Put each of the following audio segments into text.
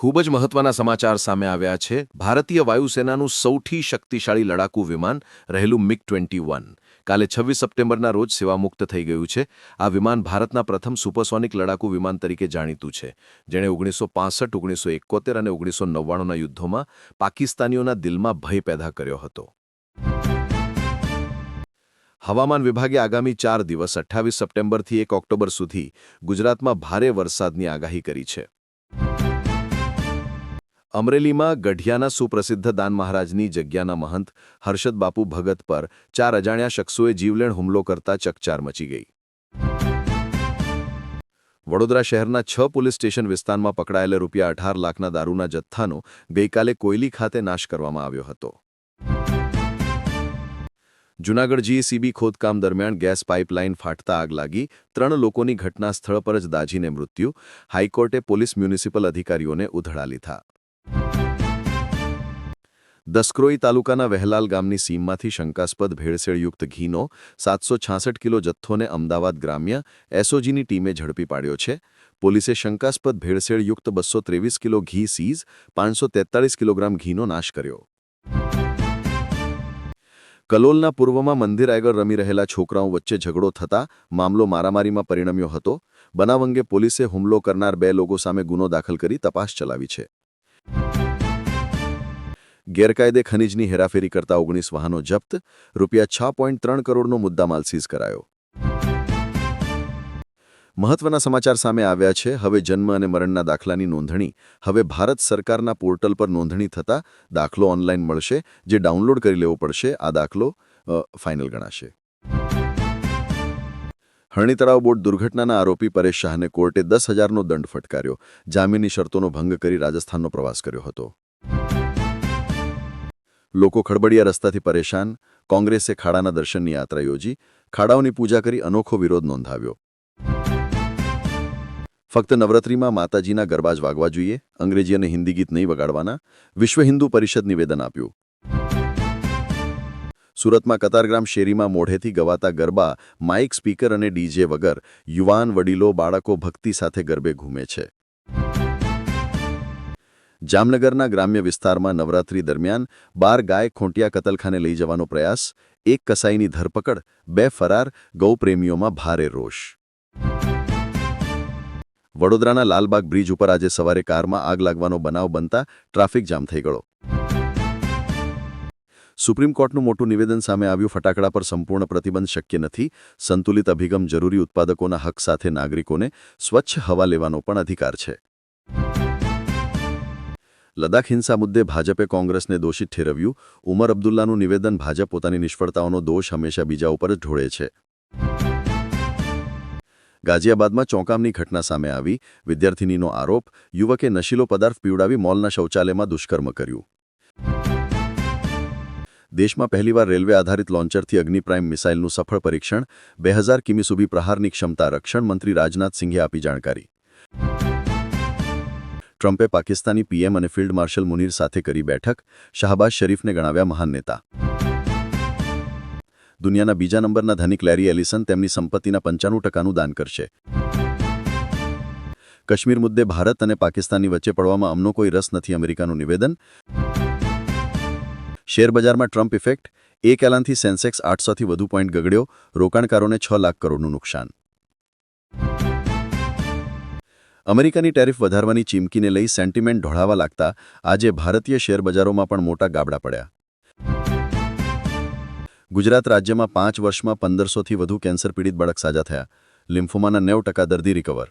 ખૂબ જ મહત્વના સમાચાર સામે આવ્યા છે. ભારતીય વાયુસેનાનું સૌથી શક્તિશાળી લડાકુ વિમાન રહેલું મિગ ટ્વેન્ટી વન. કાલે છવ્વીસ સપ્ટેમ્બરના રોજ સેવામુક્ત થઈ ગયું છે. આ વિમાન ભારતના પ્રથમ સુપરસોનિક લડાકુ વિમાન તરીકે જાણીતું છે. જેણે ઓગણીસો પાસઠ, ઓગણીસો એકોતેર અને ઓગણીસો નવ્વાણુંના યુદ્ધોમાં પાકિસ્તાનીઓના દિલમાં ભય પેદા કર્યો હતો. હવામાન વિભાગે આગામી ચાર દિવસ અઠ્ઠાવીસ સપ્ટેમ્બરથી એક ઓક્ટોબર સુધી ગુજરાતમાં ભારે વરસાદની આગાહી કરી છે. અમરેલીમાં ગઢિયાના સુપ્રસિદ્ધ દાન મહારાજની જગ્યાના મહંત હર્ષદ બાપુ ભગત પર ચાર અજાણ્યા શખ્સોએ જીવલેણ હુમલો કરતા ચકચાર મચી ગઈ. વડોદરા શહેરના છ પોલીસ સ્ટેશન વિસ્તારમાં પકડાયેલા રૂપિયા અઢાર લાખના દારૂના જથ્થાનો ગઈકાલે કોયલી ખાતે નાશ કરવામાં આવ્યો હતો. જૂનાગઢ જીસીબી ખોદકામ દરમિયાન ગેસ પાઇપલાઇન ફાટતા આગ લાગી, ત્રણ લોકોની ઘટના સ્થળ પર જ દાઝીને મૃત્યુ, હાઈકોર્ટે પોલીસ મ્યુનિસિપલ અધિકારીઓને ઉધડા લીધા દસક્રોઈ તાલુકાના વહેલાલ ગામની સીમમાંથી શંકાસ્પદ ભેળસેળયુક્ત ઘીનો સાતસો છાસઠ કિલો જથ્થોને અમદાવાદ ગ્રામ્ય એસઓજીની ટીમે ઝડપી પાડ્યો છે. પોલીસે શંકાસ્પદ ભેળસેળયુક્ત બસો ત્રેવીસ કિલો ઘી સીઝ, પાંચસો કિલોગ્રામ ઘીનો નાશ કર્યો. કલોલના પૂર્વમાં મંદિર આગળ રમી રહેલા છોકરાઓ વચ્ચે ઝઘડો થતા મામલો મારામારીમાં પરિણમ્યો હતો. બનાવ અંગે પોલીસે હુમલો કરનાર બે લોકો સામે ગુનો દાખલ કરી તપાસ ચલાવી છે. ગેરકાયદે ખનીજની હેરાફેરી કરતા ઓગણીસ વાહનો જપ્ત, રૂપિયા છ પોઈન્ટ ત્રણ કરોડનો મુદ્દામાલ સીઝ કરાયો. મહત્વના સમાચાર સામે આવ્યા છે, હવે જન્મ અને મરણના દાખલાની નોંધણી, હવે ભારત સરકારના પોર્ટલ પર નોંધણી થતાં દાખલો ઓનલાઈન મળશે, જે ડાઉનલોડ કરી લેવો પડશે, આ દાખલો ફાઇનલ ગણાશે. હરણી તળાવ બોટ દુર્ઘટનાના આરોપી પરેશ શાહને કોર્ટે દસ હજારનો દંડ ફટકાર્યો. જામીનની શરતોનો ભંગ કરી રાજસ્થાનનો પ્રવાસ કર્યો હતો. લોકો ખડબડિયા રસ્તાથી પરેશાન. કોંગ્રેસે ખાડાના દર્શનની યાત્રા યોજી. ખાડાઓની પૂજા કરી અનોખો વિરોધ નોંધાવ્યો. ફક્ત નવરાત્રિમાં માતાજીના ગરબા જ વાગવા જોઈએ. અંગ્રેજી અને હિન્દી ગીત નહીં વગાડવાના. વિશ્વ હિન્દુ પરિષદ નિવેદન આપ્યું. સુરતમાં કતારગ્રામ શેરીમાં મોઢેથી ગવાતા ગરબા, માઇક સ્પીકર અને ડીજે વગર યુવાન વડીલો, બાળકો ભક્તિ સાથે ગરબે ઘૂમે છે. જામનગરના ગ્રામ્ય વિસ્તારમાં નવરાત્રી દરમિયાન બાર ગાય ખોંટિયા કતલખાને લઈ જવાનો પ્રયાસ, એક કસાઈની ધરપકડ, બે ફરાર ગૌપ્રેમીઓમાં ભારે રોષ. વડોદરાના લાલબાગ બ્રિજ ઉપર આજે સવારે કારમાં આગ લાગવાનો બનાવ બનતા ટ્રાફિક જામ થઈ ગયો. સુપ્રીમ કોર્ટનું મોટું નિવેદન સામે આવ્યું, ફટાકડા પર સંપૂર્ણ પ્રતિબંધ શક્ય નથી. સંતુલિત અભિગમ જરૂરી ઉત્પાદકોના હક સાથે નાગરિકોને સ્વચ્છ હવા લેવાનો પણ અધિકાર છે. લદાખ હિંસા મુદ્દે ભાજપે કોંગ્રેસને દોષિત ઠેરવ્યું. ઉમર અબ્દુલ્લાનું નિવેદન ભાજપ પોતાની નિષ્ફળતાઓનો દોષ હંમેશા બીજા ઉપર જ ઢોળે છે. ગાઝિયાબાદમાં ચોંકામની ઘટના સામે આવી. વિદ્યાર્થિનીનો આરોપ, યુવકે નશીલો પદાર્થ પીવડાવી મોલના શૌચાલયમાં દુષ્કર્મ કર્યું. દેશમાં પહેલીવાર રેલવે આધારિત લોન્ચરથી અગ્નિ પ્રાઇમ મિસાઇલનું સફળ પરીક્ષણ બે હજાર કિમી સુધી પ્રહારની ક્ષમતા રક્ષણ મંત્રી રાજનાથ સિંહે આપી જાણકારી. ટ્રમ્પે પાકિસ્તાની પીએમ અને ફિલ્ડ માર્શલ મુનીર સાથે કરી બેઠક, શાહબાઝ શરીફને ગણાવ્યા મહાન નેતા. દુનિયાના બીજા નંબરના ધનિક લેરી એલિસન તેમની સંપત્તિના પંચાણું ટકાનું દાન કરશે. કાશ્મીર મુદ્દે ભારત અને પાકિસ્તાનની વચ્ચે પડવામાં અમનો કોઈ રસ નથી અમેરિકાનું નિવેદન. શેરબજારમાં ટ્રમ્પ ઇફેક્ટ, એક એલાનથી સેન્સેક્સ આઠસોથી વધુ પોઈન્ટ ગગડ્યો, રોકાણકારોને છ લાખ કરોડનું નુકસાન. અમેરિકાની ટેરિફ વધારવાની ચીમકીને લઈ સેન્ટિમેન્ટ ઢોળાવા લાગતા આજે ભારતીય શેરબજારોમાં પણ મોટા ગાબડા પડ્યા. ગુજરાત રાજ્યમાં પાંચ વર્ષમાં પંદરસોથી વધુ કેન્સર પીડિત બળક સાજા થયા. લિમ્ફોમાના નેવ ટકા દર્દી રિકવર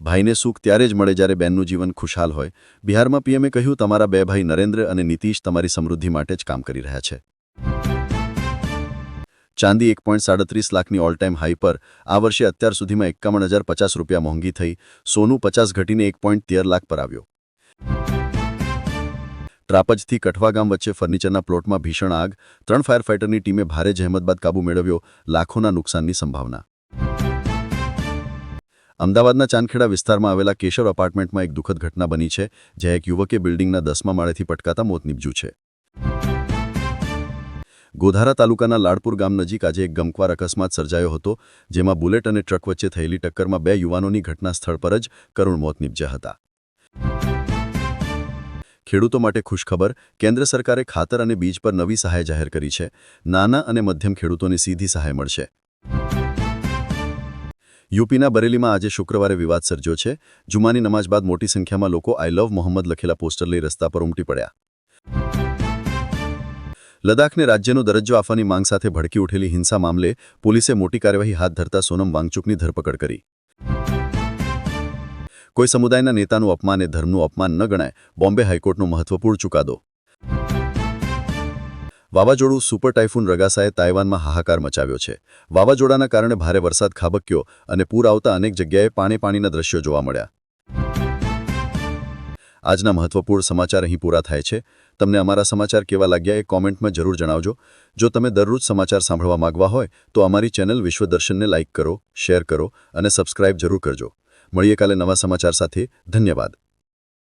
ભાઈને સુખ ત્યારે જ મળે જ્યારે બેનનું જીવન ખુશહાલ હોય. બિહારમાં પીએમએ કહ્યું, તમારા બે ભાઈ નરેન્દ્ર અને નીતિશ તમારી સમૃદ્ધિ માટે જ કામ કરી રહ્યા છે. ચાંદી એક પોઈન્ટ સાડત્રીસ લાખની ઓલ ટાઈમ હાઈ પર આ વર્ષે અત્યાર સુધીમાં એકાવન હજાર પચાસ રૂપિયા મોંઘી થઈ. સોનું પચાસ ઘટીને એક પોઈન્ટ તેર લાખ પર આવ્યો. ત્રાપજથી કઠવા ગામ વચ્ચે ફર્નિચરના પ્લોટમાં ભીષણ આગ. ત્રણ ફાયર ફાઇટરની ટીમે ભારે જહેમત બાદ કાબુ મેળવ્યો લાખોના નુકસાનની સંભાવના. અમદાવાદના ચાંદખેડા વિસ્તારમાં આવેલા કેશવ અપાર્ટમેન્ટમાં એક દુઃખદ ઘટના બની છે, જ્યાં એક યુવકે બિલ્ડિંગના દસમા માળેથી પટકાતા મોત નીપજ્યું છે. ગોધારા તાલુકાના લાડપુર ગામ નજીક આજે એક ગમખ્વાર અકસ્માત સર્જાયો હતો, જેમાં બુલેટ અને ટ્રક વચ્ચે થયેલી ટક્કરમાં બે યુવાનોની ઘટના સ્થળ પર જ કરુણ મોત નીપજ્યા હતા. ખેડૂતો માટે ખુશખબર, કેન્દ્ર સરકારે ખાતર અને બીજ પર નવી સહાય જાહેર કરી છે, નાના અને મધ્યમ ખેડૂતોને સીધી સહાય મળશે. યુપીના બરેલીમાં આજે શુક્રવારે વિવાદ સર્જ્યો છે. જુમાની નમાજ બાદ મોટી સંખ્યામાં લોકો આઈ લવ મોહમ્મદ લખેલા પોસ્ટર લઈ રસ્તા પર ઉમટી પડ્યા. લદ્દાખને રાજ્યનો દરજ્જો આપવાની માંગ સાથે ભડકી ઉઠેલી હિંસા મામલે પોલીસે મોટી કાર્યવાહી હાથ ધરતા સોનમ વાંગચુકની ધરપકડ કરી. કોઈ સમુદાયના નેતાનું અપમાન એ ધર્મનું અપમાન ન ગણાય. બોમ્બે હાઈકોર્ટનો મહત્વપૂર્ણ ચુકાદો. વાવાઝોડું સુપર ટાઇફૂન રગાસાએ તાઇવાનમાં હાહાકાર મચાવ્યો છે. વાવાઝોડાના કારણે ભારે વરસાદ ખાબક્યો અને પૂર આવતા અનેક જગ્યાએ પાણી પાણીના દ્રશ્યો જોવા મળ્યા. આજના મહત્વપૂર્ણ સમાચાર અહીં પૂરા થાય છે. તમને અમારા સમાચાર કેવા લાગ્યા એ કોમેન્ટમાં જરૂર જણાવજો. જો તમે દરરોજ સમાચાર સાંભળવા માંગવા હોય, તો અમારી ચેનલ વિશ્વદર્શનને લાઇક કરો, શેર કરો અને સબસ્ક્રાઇબ જરૂર કરજો. મળીએ કાલે નવા સમાચાર સાથે. ધન્યવાદ.